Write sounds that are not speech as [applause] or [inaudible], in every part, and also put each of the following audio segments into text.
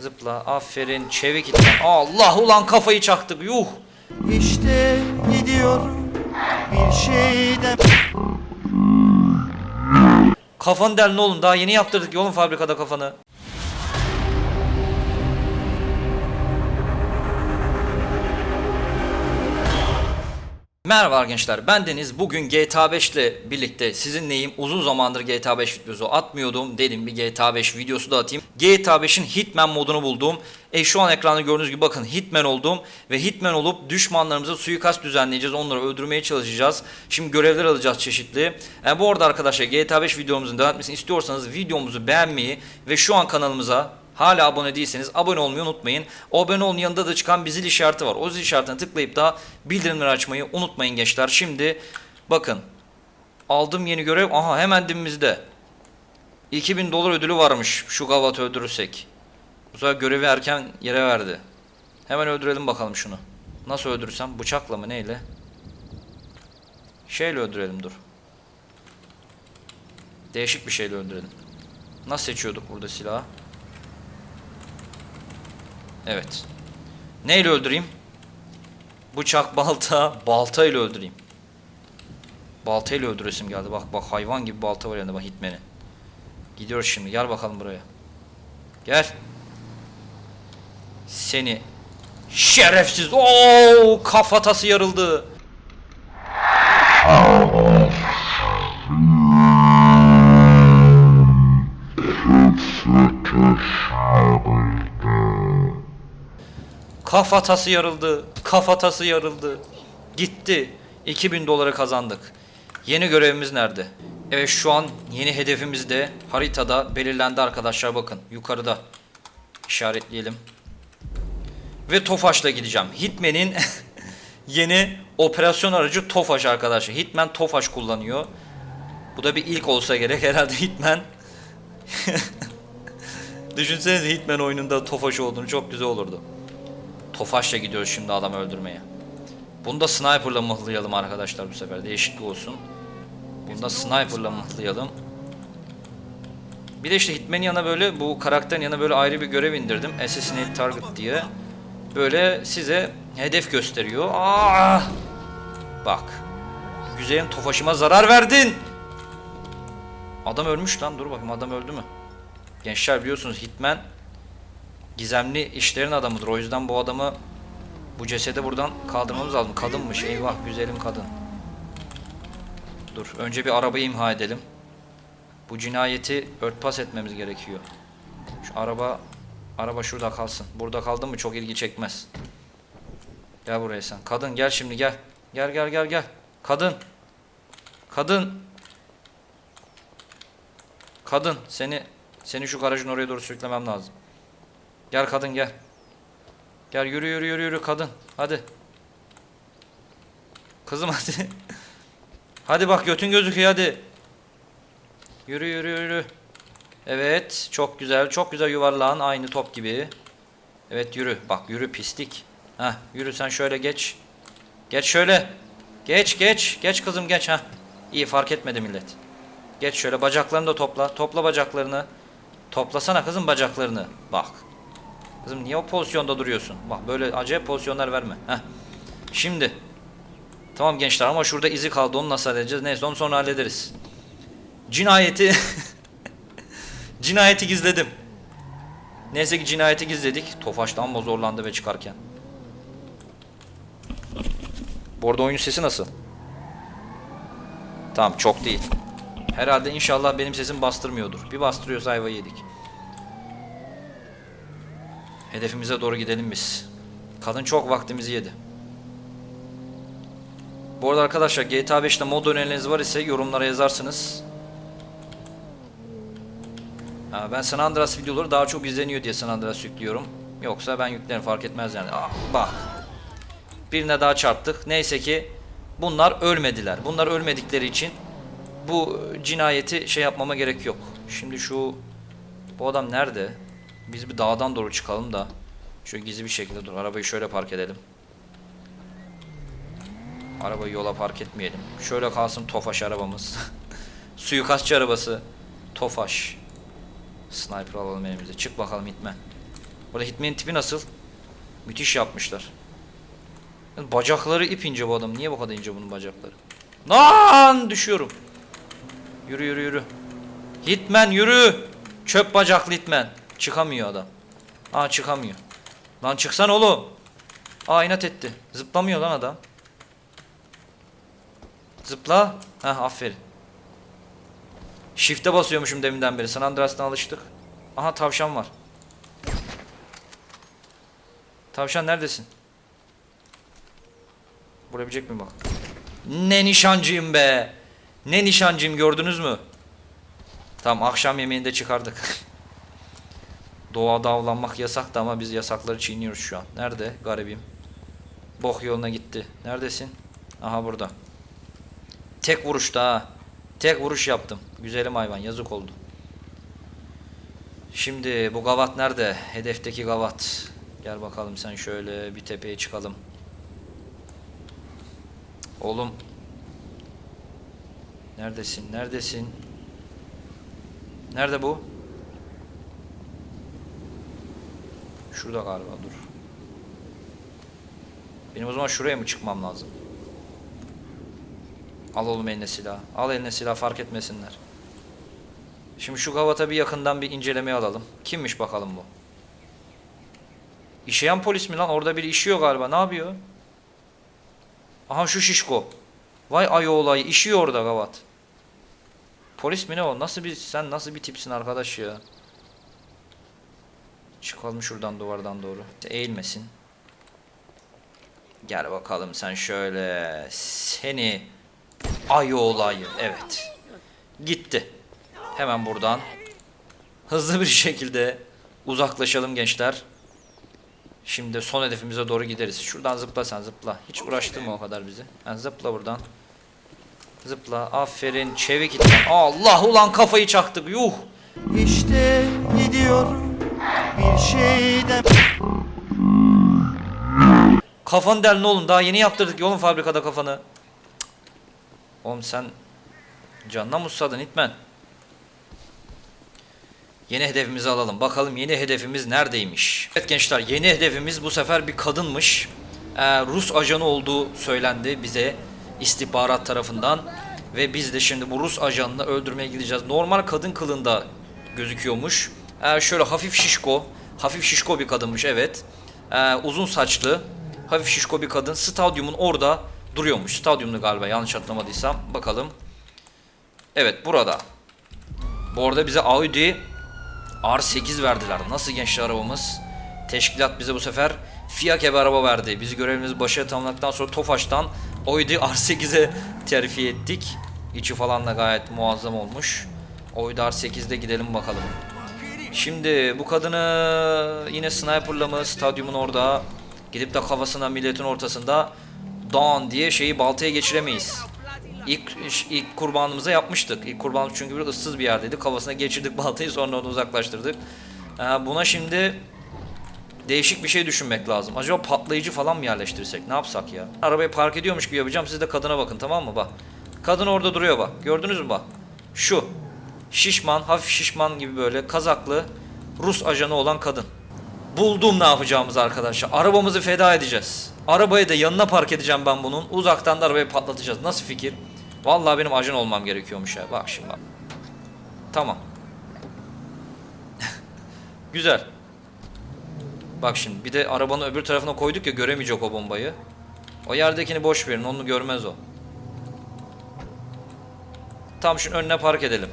Zıpla. Aferin. Çevik itme. Allah ulan kafayı çaktık. Yuh. İşte gidiyorum bir şeyden Kafanı delin oğlum. Daha yeni yaptırdık ya oğlum fabrikada kafanı. Merhaba gençler ben Deniz. Bugün GTA 5 ile birlikte sizinleyim uzun zamandır GTA 5 videosu atmıyordum. Dedim bir GTA 5 videosu da atayım. GTA 5'in Hitman modunu buldum. E şu an ekranda gördüğünüz gibi bakın Hitman oldum ve Hitman olup düşmanlarımıza suikast düzenleyeceğiz. Onları öldürmeye çalışacağız. Şimdi görevler alacağız çeşitli. E, bu arada arkadaşlar GTA 5 videomuzun devam etmesini istiyorsanız videomuzu beğenmeyi ve şu an kanalımıza Hala abone değilseniz abone olmayı unutmayın. O abone olun yanında da çıkan bir zil işareti var. O zil işaretine tıklayıp da bildirimleri açmayı unutmayın gençler. Şimdi bakın aldım yeni görev. Aha hemen dibimizde. 2000 dolar ödülü varmış şu gavatı öldürürsek. Bu sefer görevi erken yere verdi. Hemen öldürelim bakalım şunu. Nasıl öldürürsem bıçakla mı neyle? Şeyle öldürelim dur. Değişik bir şeyle öldürelim. Nasıl seçiyorduk burada silahı? Evet. Neyle öldüreyim? Bıçak, balta, balta ile öldüreyim. Balta ile öldüresim geldi. Bak bak hayvan gibi balta var yanında bak hitmeni. Gidiyoruz şimdi. Gel bakalım buraya. Gel. Seni şerefsiz. Oo kafatası yarıldı. Kafatası yarıldı. Kafatası yarıldı. Gitti. 2000 doları kazandık. Yeni görevimiz nerede? Evet şu an yeni hedefimiz de haritada belirlendi arkadaşlar bakın. Yukarıda işaretleyelim. Ve Tofaş'la gideceğim. Hitman'in [laughs] yeni operasyon aracı Tofaş arkadaşlar. Hitman Tofaş kullanıyor. Bu da bir ilk olsa gerek [laughs] herhalde Hitman. [laughs] Düşünsenize Hitman oyununda Tofaş olduğunu çok güzel olurdu. Tofaş'la gidiyoruz şimdi adam öldürmeye. Bunu da sniper'la mıhlayalım arkadaşlar bu sefer. Değişiklik olsun. Bunu da sniper'la mıhlayalım. Bir de işte Hitman'in yanına böyle bu karakterin yanına böyle ayrı bir görev indirdim. Assassinate Target diye. Böyle size hedef gösteriyor. Aa! Bak. Güzelim Tofaş'ıma zarar verdin. Adam ölmüş lan. Dur bakayım adam öldü mü? Gençler biliyorsunuz Hitman gizemli işlerin adamıdır. O yüzden bu adamı bu cesedi buradan kaldırmamız lazım. Kadınmış. Eyvah güzelim kadın. Dur. Önce bir arabayı imha edelim. Bu cinayeti örtbas etmemiz gerekiyor. Şu araba araba şurada kalsın. Burada kaldı mı çok ilgi çekmez. Gel buraya sen. Kadın gel şimdi gel. Gel gel gel gel. Kadın. Kadın. Kadın seni seni şu garajın oraya doğru sürüklemem lazım. Gel kadın gel. Gel yürü yürü yürü yürü kadın. Hadi. Kızım [laughs] hadi. hadi bak götün gözüküyor hadi. Yürü yürü yürü. Evet çok güzel çok güzel yuvarlağın aynı top gibi. Evet yürü bak yürü pislik. Ha yürü sen şöyle geç. Geç şöyle. Geç geç geç kızım geç ha. İyi fark etmedi millet. Geç şöyle bacaklarını da topla. Topla bacaklarını. Toplasana kızım bacaklarını. Bak. Kızım niye o pozisyonda duruyorsun? Bak böyle acayip pozisyonlar verme. Heh. Şimdi. Tamam gençler ama şurada izi kaldı. Onu nasıl halledeceğiz? Neyse onu sonra hallederiz. Cinayeti [laughs] Cinayeti gizledim. Neyse ki cinayeti gizledik. Tofaş da zorlandı ve çıkarken. Bu arada oyun sesi nasıl? Tamam çok değil. Herhalde inşallah benim sesim bastırmıyordur. Bir bastırıyorsa ayvayı yedik. Hedefimize doğru gidelim biz. Kadın çok vaktimizi yedi. Bu arada arkadaşlar GTA 5'te mod önerileriniz var ise yorumlara yazarsınız. Ha, ben San Andreas videoları daha çok izleniyor diye San Andreas yüklüyorum. Yoksa ben yüklerim fark etmez yani. Ah, bak. Birine daha çarptık. Neyse ki bunlar ölmediler. Bunlar ölmedikleri için bu cinayeti şey yapmama gerek yok. Şimdi şu bu adam nerede? Biz bir dağdan doğru çıkalım da şöyle gizli bir şekilde dur. Arabayı şöyle park edelim. Arabayı yola park etmeyelim. Şöyle kalsın Tofaş arabamız. [laughs] Suikastçı arabası. Tofaş. Sniper alalım elimize. Çık bakalım itme. Burada Hitman'in tipi nasıl? Müthiş yapmışlar. Bacakları ip ince bu adam. Niye bu kadar ince bunun bacakları? Lan düşüyorum. Yürü yürü yürü. Hitman yürü. Çöp bacaklı Hitman. Çıkamıyor adam. Aa çıkamıyor. Lan çıksan oğlum. Aa inat etti. Zıplamıyor lan adam. Zıpla. Heh aferin. Shift'e basıyormuşum deminden beri. San Andreas'tan alıştık. Aha tavşan var. Tavşan neredesin? Vurabilecek mi bak? Ne nişancıyım be. Ne nişancıyım gördünüz mü? Tamam akşam yemeğinde çıkardık. [laughs] Doğada avlanmak yasaktı ama biz yasakları çiğniyoruz şu an. Nerede garibim? Bok yoluna gitti. Neredesin? Aha burada. Tek vuruşta ha. Tek vuruş yaptım. Güzelim hayvan yazık oldu. Şimdi bu gavat nerede? Hedefteki gavat. Gel bakalım sen şöyle bir tepeye çıkalım. Oğlum. Neredesin? Neredesin? Nerede bu? Şurada galiba dur. Benim o zaman şuraya mı çıkmam lazım? Al oğlum eline silah. Al eline silah fark etmesinler. Şimdi şu gavata bir yakından bir incelemeye alalım. Kimmiş bakalım bu? İşeyen polis mi lan? Orada biri işiyor galiba. Ne yapıyor? Aha şu şişko. Vay ayı olayı. işiyor orada gavat. Polis mi ne o? Nasıl bir sen nasıl bir tipsin arkadaş ya? Çıkalım şuradan duvardan doğru. Eğilmesin. Gel bakalım sen şöyle. Seni ayı olayı. Evet. Gitti. Hemen buradan hızlı bir şekilde uzaklaşalım gençler. Şimdi son hedefimize doğru gideriz. Şuradan zıpla sen zıpla. Hiç uğraştırma o kadar bizi. Yani zıpla buradan. Zıpla. Aferin. Çevik itme. Allah ulan kafayı çaktık. Yuh. İşte gidiyorum bir şeyden Kafanı delin oğlum. Daha yeni yaptırdık ya oğlum fabrikada kafanı. Oğlum sen canına musladın itmen. Yeni hedefimizi alalım. Bakalım yeni hedefimiz neredeymiş? Evet gençler yeni hedefimiz bu sefer bir kadınmış. Ee, Rus ajanı olduğu söylendi bize istihbarat tarafından. Ve biz de şimdi bu Rus ajanını öldürmeye gideceğiz. Normal kadın kılında gözüküyormuş. Ee, şöyle hafif şişko. Hafif şişko bir kadınmış evet. Ee, uzun saçlı. Hafif şişko bir kadın. Stadyumun orada duruyormuş. Stadyumda galiba yanlış hatırlamadıysam. Bakalım. Evet burada. Bu arada bize Audi R8 verdiler. Nasıl gençler arabamız? Teşkilat bize bu sefer Fiat bir araba verdi. Biz görevimizi başarılı tamamladıktan sonra Tofaş'tan Audi R8'e terfi ettik. İçi falan da gayet muazzam olmuş. Audi R8'de gidelim bakalım. Şimdi bu kadını yine sniperla mı stadyumun orada gidip de kafasına milletin ortasında Dawn diye şeyi baltaya geçiremeyiz. İlk, ilk kurbanımıza yapmıştık. İlk kurbanımız çünkü bir ıssız bir yerdeydi. Kafasına geçirdik baltayı sonra onu uzaklaştırdık. Buna şimdi değişik bir şey düşünmek lazım. Acaba patlayıcı falan mı yerleştirsek? Ne yapsak ya? Arabayı park ediyormuş gibi yapacağım. Siz de kadına bakın tamam mı? Bak. Kadın orada duruyor bak. Gördünüz mü bak? Şu. Şişman, hafif şişman gibi böyle kazaklı Rus ajanı olan kadın. Buldum ne yapacağımız arkadaşlar. Arabamızı feda edeceğiz. Arabayı da yanına park edeceğim ben bunun. Uzaktan da arabayı patlatacağız. Nasıl fikir? Vallahi benim ajan olmam gerekiyormuş ya. Bak şimdi bak. Tamam. [laughs] Güzel. Bak şimdi bir de arabanın öbür tarafına koyduk ya göremeyecek o bombayı. O yerdekini boş verin onu görmez o. Tam şunun önüne park edelim.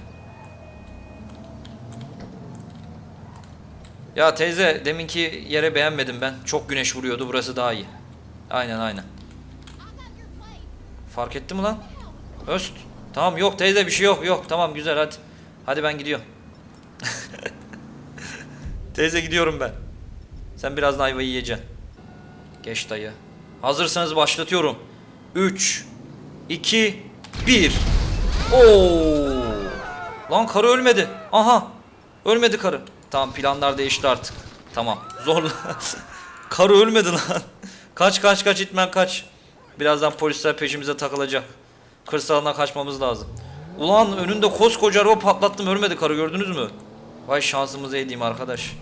Ya teyze deminki yere beğenmedim ben. Çok güneş vuruyordu burası daha iyi. Aynen aynen. Fark etti mi lan? Öst. Tamam yok teyze bir şey yok yok tamam güzel hadi. Hadi ben gidiyorum. [laughs] teyze gidiyorum ben. Sen birazdan ayvayı yiyeceksin. Geç dayı. Hazırsanız başlatıyorum. 3 2 1 Oo! Lan karı ölmedi. Aha. Ölmedi karı. Tamam planlar değişti artık. Tamam. Zorla. [laughs] karı ölmedi lan. Kaç kaç kaç itmen kaç. Birazdan polisler peşimize takılacak. Kırsalına kaçmamız lazım. Ulan önünde koskoca araba patlattım ölmedi karı gördünüz mü? Vay şansımızı edeyim arkadaş.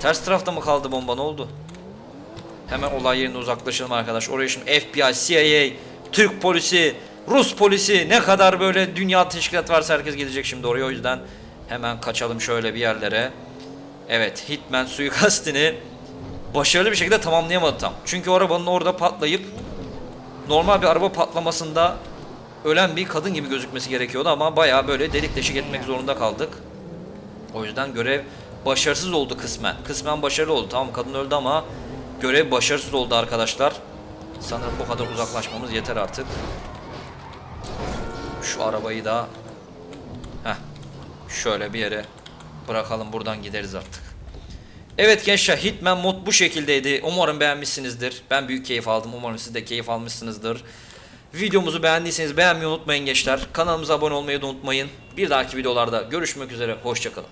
Ters tarafta mı kaldı bomba ne oldu? Hemen olay yerine uzaklaşalım arkadaş. Oraya şimdi FBI, CIA, Türk polisi, Rus polisi ne kadar böyle dünya teşkilat varsa herkes gidecek şimdi oraya. O yüzden hemen kaçalım şöyle bir yerlere. Evet Hitman suikastini başarılı bir şekilde tamamlayamadı tam. Çünkü arabanın orada patlayıp normal bir araba patlamasında ölen bir kadın gibi gözükmesi gerekiyordu ama bayağı böyle delik deşik etmek zorunda kaldık. O yüzden görev başarısız oldu kısmen. Kısmen başarılı oldu. Tamam kadın öldü ama görev başarısız oldu arkadaşlar. Sanırım bu kadar uzaklaşmamız yeter artık. Şu arabayı da şöyle bir yere bırakalım buradan gideriz artık. Evet gençler Hitman mod bu şekildeydi. Umarım beğenmişsinizdir. Ben büyük keyif aldım. Umarım siz de keyif almışsınızdır. Videomuzu beğendiyseniz beğenmeyi unutmayın gençler. Kanalımıza abone olmayı da unutmayın. Bir dahaki videolarda görüşmek üzere. Hoşçakalın.